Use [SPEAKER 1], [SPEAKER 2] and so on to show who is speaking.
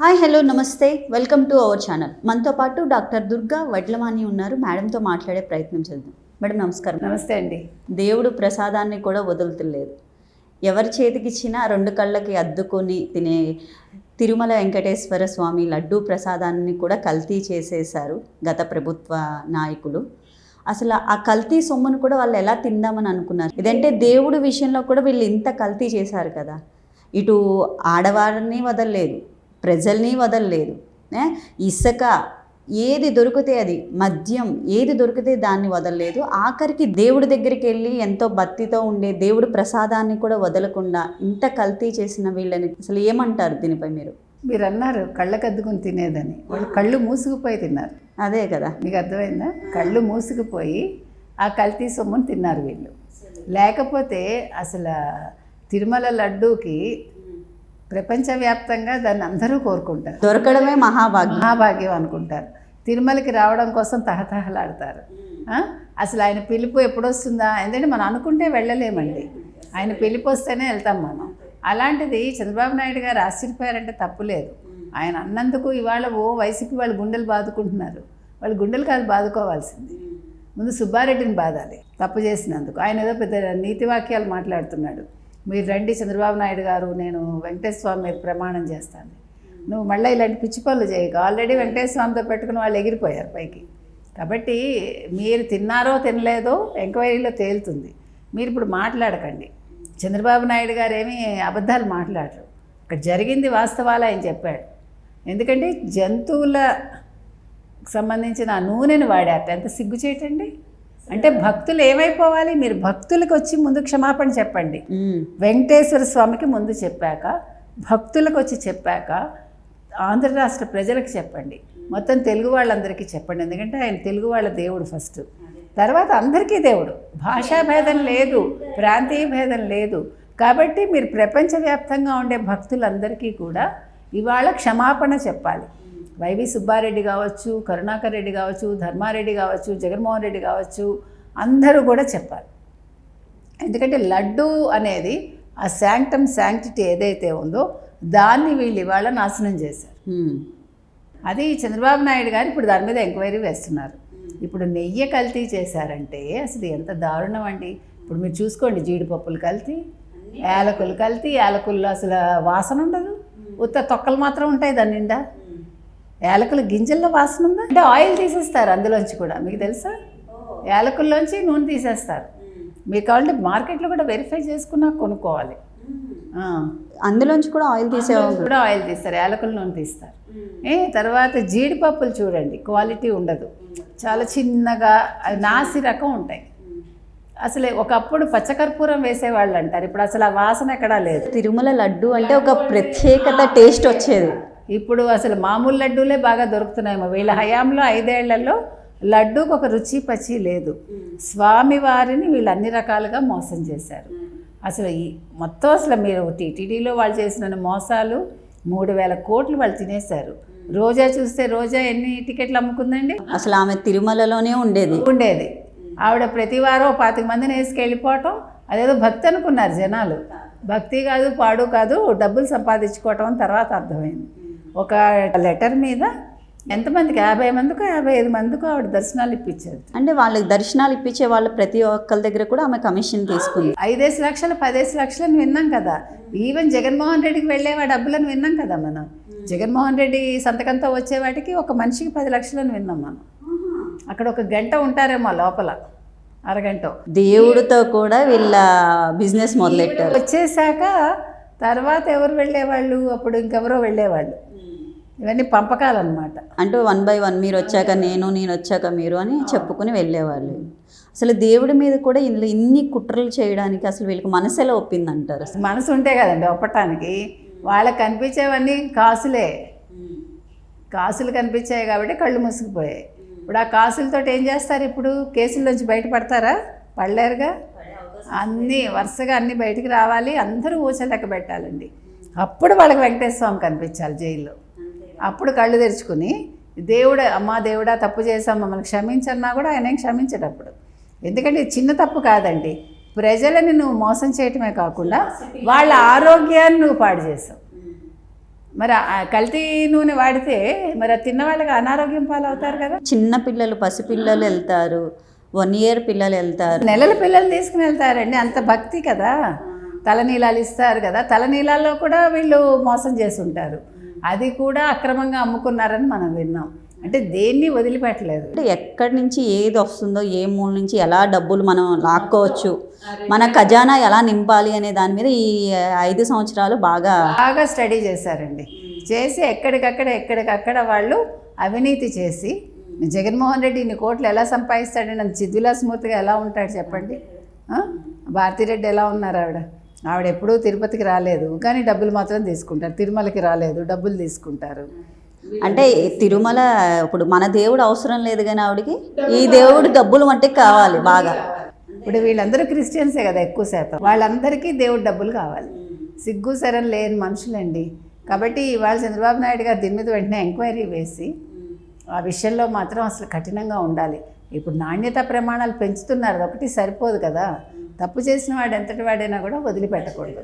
[SPEAKER 1] Hi hello నమస్తే. Welcome to our channel. మనతో పాటు డాక్టర్ దుర్గా వడ్లమాని ఉన్నారు. మేడంతో మాట్లాడే ప్రయత్నం చేద్దాం. మేడం నమస్కారం.
[SPEAKER 2] నమస్తే అండి.
[SPEAKER 1] దేవుడు ప్రసాదాన్ని కూడా వదులుతలేదు. ఎవరి చేతికి ఇచ్చినా రెండు కళ్ళకి అద్దుకొని తినే తిరుమల వెంకటేశ్వర స్వామి లడ్డూ ప్రసాదాన్ని కూడా కల్తీ చేసేశారు గత ప్రభుత్వ నాయకులు. అసలు ఆ కల్తీ సొమ్మును కూడా వాళ్ళు ఎలా తిందామని అనుకున్నారు? ఇదంటే దేవుడి విషయంలో కూడా వీళ్ళు ఇంత కల్తీ చేశారు కదా. ఇటు ఆడవారిని వదలలేదు. ప్రజల్ని వదలలేదు? ఇసుక ఏది దొరికితే అది మద్యం ఏది దొరికితే దాన్ని వదలలేదు. ఆఖరికి దేవుడి దగ్గరికి వెళ్ళి ఎంతో భక్తితో ఉండే దేవుడి ప్రసాదాన్ని కూడా వదలకుండా ఇంత కల్తీ చేసిన వీళ్ళని అసలు ఏమంటారు దీనిపై మీరు?
[SPEAKER 2] మీరు అన్నారు కళ్ళకు అద్దుకుని తినేదని. వాళ్ళు కళ్ళు మూసుకుపోయి తిన్నారు.
[SPEAKER 1] అదే కదా.
[SPEAKER 2] మీకు అర్థమైందా? కళ్ళు మూసుకుపోయి ఆ కల్తీ సొమ్మును తిన్నారు వీళ్ళు. లేకపోతే అసలు తిరుమల లడ్డూకి ప్రపంచవ్యాప్తంగా దాన్ని అందరూ కోరుకుంటారు.
[SPEAKER 1] దొరకడమే మహాభాగ్యం.
[SPEAKER 2] మహాభాగ్యం అనుకుంటారు. తిరుమలకి రావడం కోసం తహతహలాడతారు? అసలు ఆయన పిలుపు ఎప్పుడు వస్తుందా ఎందుకంటే మనం అనుకుంటే వెళ్ళలేమండి. ఆయన పిలుపు వస్తేనే వెళ్తాం మనం. అలాంటిది చంద్రబాబు నాయుడు గారు ఆశ్చర్యపోయారంటే తప్పులేదు ఆయన అన్నందుకు ఇవాళ ఓ వయసుకి వాళ్ళు గుండెలు బాదుకుంటున్నారు. వాళ్ళు గుండెలు కాదు బాదుకోవాల్సింది. ముందు సుబ్బారెడ్డిని బాధాలి తప్పు చేసినందుకు. ఆయన ఏదో పెద్ద నీతి వాక్యాలు మాట్లాడుతున్నాడు. మీరు రండి చంద్రబాబు నాయుడు గారు నేను వెంకటేశ్వర స్వామి మీద ప్రమాణం చేస్తాను. నువ్వు మళ్ళీ ఇలాంటి పిచ్చి పనులు చేయకు. ఆల్రెడీ వెంకటేశ్వర స్వామితో పెట్టుకుని వాళ్ళు ఎగిరిపోయారు పైకి. కాబట్టి మీరు తిన్నారో తినలేదో ఎంక్వైరీలో తేలుతుంది. మీరు ఇప్పుడు మాట్లాడకండి. చంద్రబాబు నాయుడు గారు ఏమీ అబద్ధాలు మాట్లాడరు. ఇక్కడ జరిగింది వాస్తవాలు ఆయన చెప్పాడు. ఎందుకంటే జంతువుల సంబంధించిన నూనెను వాడారట ఎంత సిగ్గు చేయటండి? అంటే భక్తులు ఏమైపోవాలి? మీరు భక్తులకు వచ్చి ముందు క్షమాపణ చెప్పండి. వెంకటేశ్వర స్వామికి ముందు చెప్పాక భక్తులకు వచ్చి చెప్పాక ఆంధ్ర రాష్ట్ర ప్రజలకు చెప్పండి. మొత్తం తెలుగు వాళ్ళందరికీ చెప్పండి. ఎందుకంటే ఆయన తెలుగు వాళ్ళ దేవుడు ఫస్ట్. తర్వాత అందరికీ దేవుడు. భాషా భేదం లేదు ప్రాంతీయ భేదం లేదు. కాబట్టి మీరు ప్రపంచవ్యాప్తంగా ఉండే భక్తులందరికీ కూడా ఇవాళ క్షమాపణ చెప్పాలి. వైవి సుబ్బారెడ్డి కావచ్చు కరుణాకర్ రెడ్డి కావచ్చు ధర్మారెడ్డి కావచ్చు జగన్మోహన్ రెడ్డి కావచ్చు అందరూ కూడా చెప్పాలి. ఎందుకంటే లడ్డు అనేది ఆ శాంక్టమ్ శాంక్టిటీ ఏదైతే ఉందో దాన్ని వీళ్ళు ఇవాళ నాశనం చేశారు. అది చంద్రబాబు నాయుడు గారు ఇప్పుడు దాని మీద ఎంక్వైరీ వేస్తున్నారు. ఇప్పుడు నెయ్యి కల్తీ చేశారంటే అసలు ఎంత దారుణం అండి. ఇప్పుడు మీరు చూసుకోండి జీడిపప్పులు కల్తీ యాలకులు కల్తీ యాలకుల్లో అసలు వాసన ఉండదు. ఉత్త తొక్కలు మాత్రం ఉంటాయి దాని నిండా. యాలకుల గింజల్లో వాసన ఉందా? అంటే ఆయిల్ తీసేస్తారు అందులోంచి కూడా. మీకు తెలుసా? యాలకుల్లోంచి నూనె తీసేస్తారు. మీరు కావాలంటే మార్కెట్లో కూడా వెరిఫై చేసుకున్నా కొనుక్కోవాలి. ఆ.
[SPEAKER 1] అందులోంచి కూడా ఆయిల్ తీసే
[SPEAKER 2] కూడా ఆయిల్ తీస్తారు. యాలకుల నూనె తీస్తారు. ఏ తర్వాత జీడిపప్పులు చూడండి. క్వాలిటీ ఉండదు. చాలా చిన్నగా నాసి రకం ఉంటాయి. అసలు ఒకప్పుడు పచ్చకర్పూరం వేసేవాళ్ళు అంటారు. ఇప్పుడు అసలు ఆ వాసన ఎక్కడా లేదు.
[SPEAKER 1] తిరుమల లడ్డు అంటే ఒక ప్రత్యేకత టేస్ట్ వచ్చేది.
[SPEAKER 2] ఇప్పుడు అసలు మామూలు లడ్డూలే బాగా దొరుకుతున్నాయేమో. వీళ్ళ హయాంలో ఐదేళ్ళలో లడ్డూకి ఒక రుచి పచి లేదు. స్వామివారిని వీళ్ళు అన్ని రకాలుగా మోసం చేశారు. అసలు ఈ మొత్తం అసలు మీరు టీటీడీలో వాళ్ళు చేసిన మోసాలు మూడు వేల కోట్లు వాళ్ళు తినేశారు. రోజా చూస్తే రోజా ఎన్ని టికెట్లు అమ్ముకుందండి?
[SPEAKER 1] అసలు ఆమె తిరుమలలోనే ఉండేది.
[SPEAKER 2] ఉండేది. ఆవిడ ప్రతి వారం పాతిక మందిని వేసుకెళ్ళిపోవటం అదేదో భక్తి అనుకున్నారు జనాలు. భక్తి కాదు పాడు కాదు డబ్బులు సంపాదించుకోవటం తర్వాత అర్థమైంది. ఒక లెటర్ మీద ఎంతమందికి? యాభై మందికో యాభై ఐదు మందికో ఆవిడ దర్శనాలు ఇప్పించారు
[SPEAKER 1] అంటే వాళ్ళకి దర్శనాలు ఇప్పించే వాళ్ళ ప్రతి ఒక్కరి దగ్గర కూడా ఆమె కమిషన్ తీసుకుంది.
[SPEAKER 2] ఐదేసి లక్షలు పదేసి లక్షలని విన్నాం కదా. ఈవెన్ జగన్మోహన్ రెడ్డికి వెళ్ళేవా డబ్బులను విన్నాం కదా మనం. జగన్మోహన్ రెడ్డి సంతకంతో వచ్చే వాటికి ఒక మనిషికి పది లక్షలని విన్నాం మనం. అక్కడ ఒక గంట ఉంటారేమో లోపల అరగంట.
[SPEAKER 1] దేవుడితో కూడా వీళ్ళ బిజినెస్ మొదలెట్టారు.
[SPEAKER 2] వచ్చేసాక తర్వాత ఎవరు వెళ్ళేవాళ్ళు? అప్పుడు ఇంకెవరో వెళ్ళేవాళ్ళు. ఇవన్నీ పంపకాలన్నమాట.
[SPEAKER 1] అంటే వన్ బై వన్ మీరు వచ్చాక నేను నేను వచ్చాక మీరు అని చెప్పుకుని వెళ్ళేవాళ్ళు. అసలు దేవుడి మీద కూడా ఇందులో ఇన్ని కుట్రలు చేయడానికి అసలు వీళ్ళకి మనసు ఎలా ఒప్పిందంటారు? అసలు
[SPEAKER 2] మనసు ఉంటే కదండి ఒప్పటానికి. వాళ్ళకి కనిపించేవన్నీ కాసులే. కాసులు కనిపించాయి కాబట్టి కళ్ళు మూసుకుపోయాయి. ఇప్పుడు ఆ కాసులతో ఏం చేస్తారు ఇప్పుడు? కేసుల నుంచి బయటపడతారా? పడలేరుగా? అన్నీ వరుసగా అన్నీ బయటికి రావాలి. అందరూ ఊచలెక్క పెట్టాలండి అప్పుడు వాళ్ళకి వెంకటేశ్వర స్వామి కనిపించాలి జైల్లో. అప్పుడు కళ్ళు తెరుచుకుని దేవుడు అమ్మా దేవుడా తప్పు చేసాం మమ్మల్ని క్షమించన్నా కూడా ఆయన క్షమించేటప్పుడు ఎందుకంటే చిన్న తప్పు కాదండి. ప్రజలని నువ్వు మోసం చేయటమే కాకుండా వాళ్ళ ఆరోగ్యాన్ని నువ్వు పాడు చేసావు. మరి కల్తీ నూనె వాడితే మరి తిన్న వాళ్ళకి అనారోగ్యం పాలవుతారు కదా.
[SPEAKER 1] చిన్న పిల్లలు పసిపిల్లలు వెళ్తారు. వన్ ఇయర్ పిల్లలు వెళ్తారు.
[SPEAKER 2] నెలల పిల్లలు తీసుకుని వెళ్తారండి. అంత భక్తి కదా. తలనీలాలు ఇస్తారు కదా. తలనీలాల్లో కూడా వీళ్ళు మోసం చేసి ఉంటారు అది కూడా అక్రమంగా అమ్ముకున్నారని మనం విన్నాం. అంటే దేన్ని వదిలిపెట్టలేదు.
[SPEAKER 1] అంటే ఎక్కడి నుంచి ఏది వస్తుందో ఏ మూల నుంచి ఎలా డబ్బులు మనం లాక్కోవచ్చు మన ఖజానా ఎలా నింపాలి అనే దాని మీద ఈ ఐదు సంవత్సరాలు బాగా
[SPEAKER 2] బాగా స్టడీ చేశారండి. చేసి ఎక్కడికక్కడ ఎక్కడికక్కడ వాళ్ళు అవినీతి చేసి జగన్మోహన్ రెడ్డి ఇన్ని కోట్లు ఎలా సంపాదిస్తాడని చిద్విలాసమూర్తిగా ఎలా ఉంటాడు చెప్పండి? భారతిరెడ్డి ఎలా ఉన్నారు ఆవిడ? ఆవిడ ఎప్పుడూ తిరుపతికి రాలేదు కానీ డబ్బులు మాత్రం తీసుకుంటారు. తిరుమలకి రాలేదు డబ్బులు తీసుకుంటారు.
[SPEAKER 1] అంటే తిరుమల ఇప్పుడు మన దేవుడు అవసరం లేదు కానీ ఆవిడకి ఈ దేవుడు డబ్బులు మట్టికి కావాలి బాగా.
[SPEAKER 2] ఇప్పుడు వీళ్ళందరూ క్రిస్టియన్సే కదా ఎక్కువ శాతం. వాళ్ళందరికీ దేవుడు డబ్బులు కావాలి. సిగ్గు శరం లేని మనుషులండి. కాబట్టి ఇవాళ చంద్రబాబు నాయుడు గారు దీని మీద వెంటనే ఎంక్వైరీ వేసి ఆ విషయంలో మాత్రం అసలు కఠినంగా ఉండాలి. ఇప్పుడు నాణ్యత ప్రమాణాలు పెంచుతున్నారు అది ఒకటి సరిపోదు కదా. తప్పు చేసిన వాడు ఎంతటి వాడైనా కూడా వదిలిపెట్టకూడదు.